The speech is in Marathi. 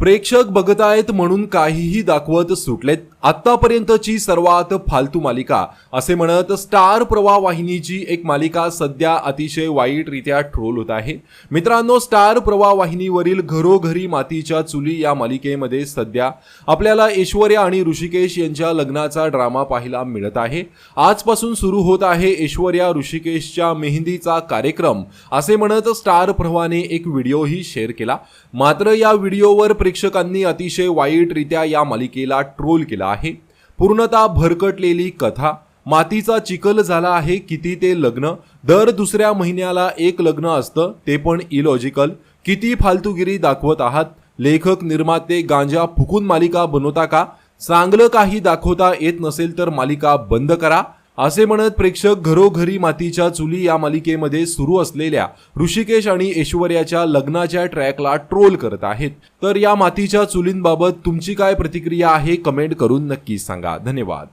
प्रेक्षक बघतायत म्हणून काहीही दाखवत सुटलेत. आत्तापर्यंतची सर्वात फालतू मालिका असे म्हणत स्टार प्रवाह वाहिनीची एक मालिका सध्या अतिशय वाईटरित्या ट्रोल होत आहे. मित्रांनो स्टार प्रवाह वाहिनीवरील घरोघरी मातीच्या चुली या मालिकेमध्ये सध्या आपल्याला ऐश्वर्या आणि ऋषिकेश यांच्या लग्नाचा ड्रामा पाहायला मिळत आहे. आजपासून सुरू होत आहे ऐश्वर्या ऋषिकेशच्या मेहंदीचा कार्यक्रम असे म्हणत स्टार प्रवाहाने एक व्हिडिओही शेअर केला. मात्र या व्हिडिओवर प्रेक्षकांनी अतिशय वाईटरित्या या मालिकेला ट्रोल केला आहे. पूर्णतः भरकटलेली कथा मातीचा चिखल झाला आहे किती ते लग्न दर दुसऱ्या महिन्याला एक लग्न असतं ते पण इलॉजिकल किती फालतूगिरी दाखवत आहात? लेखक निर्माते गांजा फुकून मालिका बनवता का? चांगलं काही दाखवता येत नसेल तर मालिका बंद करा. असे म्हणत प्रेक्षक घरोघरी मातीच्या चुली या मालिकेमध्ये सुरू असलेल्या ऋषिकेश आणि ऐश्वर्याच्या लग्नाच्या ट्रॅकला ट्रोल करत आहेत. तर या मातीच्या चुलींबाबत तुमची काय प्रतिक्रिया आहे कमेंट करून नक्की सांगा. धन्यवाद.